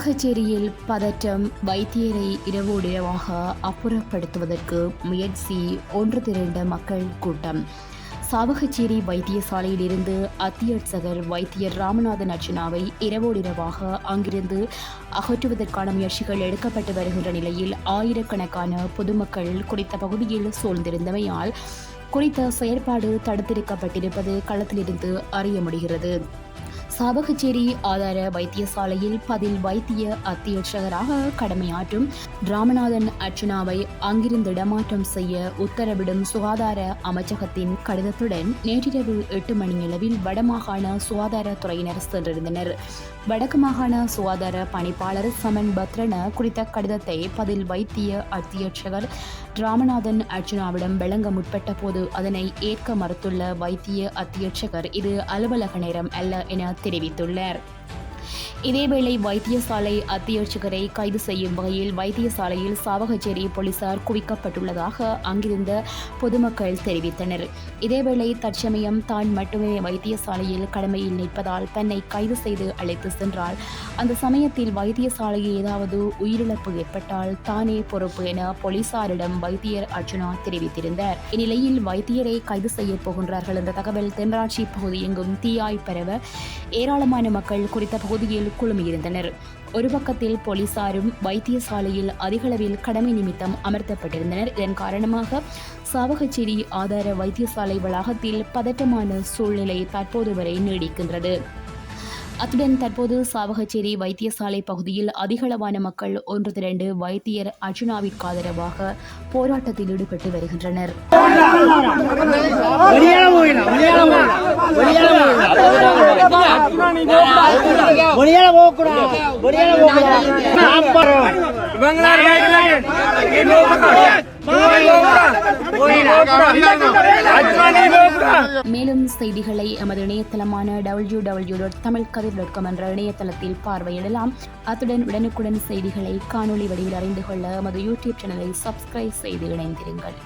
சாவகச்சேரியில் பதற்றம் வைத்தியரை இரவோடு இரவாக அப்புறப்படுத்துவதற்கு முயற்சி ஒன்று திரண்ட மக்கள் கூட்டம். சாவகச்சேரி வைத்தியசாலையில் இருந்து அத்தியட்சகர் வைத்தியர் ராமநாதன் அர்ச்சனாவை இரவோடிரவாக அங்கிருந்து அகற்றுவதற்கான முயற்சிகள் எடுக்கப்பட்டு வருகின்ற நிலையில் ஆயிரக்கணக்கான பொதுமக்கள் குறித்த பகுதியில் சூழ்ந்திருந்தமையால் குறித்த செயற்பாடு தடுத்திருக்கப்பட்டிருப்பது களத்திலிருந்து அறிய முடிகிறது. சாபகச்சேரி ஆதார வைத்தியசாலையில் பதில் வைத்திய அத்தியட்சகராக கடமையாற்றும் ராமநாதன் அர்ச்சனாவை அங்கிருந்து இடமாற்றம் செய்ய உத்தரவிடும் சுகாதார அமைச்சகத்தின் கடிதத்துடன் நேற்றிரவு எட்டு மணியளவில் வடமாகாண சுகாதாரத்துறையினர் சென்றிருந்தனர். வடக்கு மாகாண சுகாதார பணிப்பாளர் சமன் பத்ரன குறித்த கடிதத்தை பதில் வைத்திய அத்தியட்சகர் ராமநாதன் அர்ச்சனாவிடம் வழங்க முற்பட்ட போது அதனை ஏற்க மறுத்துள்ள வைத்திய அத்தியட்சகர் இது அலுவலக நேரம் அல்ல என தெரிவித்துள்ளார் இதேவேளை வைத்தியசாலை அத்தியட்சகரை கைது செய்யும் வகையில் வைத்தியசாலையில் சாவகச்சேரி போலீசார் குவிக்கப்பட்டுள்ளதாக அங்கிருந்த பொதுமக்கள் தெரிவித்தனர். இதேவேளை தற்சமயம் தான் மட்டுமே வைத்தியசாலையில் கடமையில் நிற்பதால் தன்னை கைது செய்து அழைத்து சென்றால் அந்த சமயத்தில் வைத்தியசாலையில் ஏதாவது உயிரிழப்பு ஏற்பட்டால் தானே பொறுப்பு என போலீசாரிடம் வைத்தியர் அர்ஜுனா தெரிவித்திருந்தார். இந்நிலையில் வைத்தியரை கைது செய்ய போகின்றார்கள் என்ற தகவல் தென்ராட்சி பகுதி எங்கும் தீயாய் பரவ ஏராளமான மக்கள் குறித்த பகுதி பகுதியில் குழுமியிருந்தனர். ஒரு பக்கத்தில் போலீசாரும் வைத்தியசாலையில் அதிகளவில் கடமை நிமித்தம் அமர்த்தப்பட்டிருந்தனர். இதன் காரணமாக சாவகச்சேரி ஆதார வைத்தியசாலை வளாகத்தில் பதட்டமான சூழ்நிலை தற்போது வரை நீடிக்கின்றது. அத்துடன் தற்போது சாவகச்சேரி வைத்தியசாலை பகுதியில் அதிகளவான மக்கள் ஒன்று திரண்டு வைத்தியர் அர்ஜுனாவிற்கு ஆதரவாக போராட்டத்தில் ஈடுபட்டு வருகின்றனர். வெளியால போகக்கூடாது. வெளியால போகக்கூடாது. சாப்பிட்றோம் மேலும் செய்திகளை எமது இணையதளமான W W dot Tamil Kathir dot com என்ற இணையதளத்தில் பார்வையிடலாம். அத்துடன் உடனுக்குடன் செய்திகளை காணொளி வடிவில் அறிந்து கொள்ள எமது யூடியூப் சேனலை சப்ஸ்கிரைப் செய்து இணைந்திருங்கள்.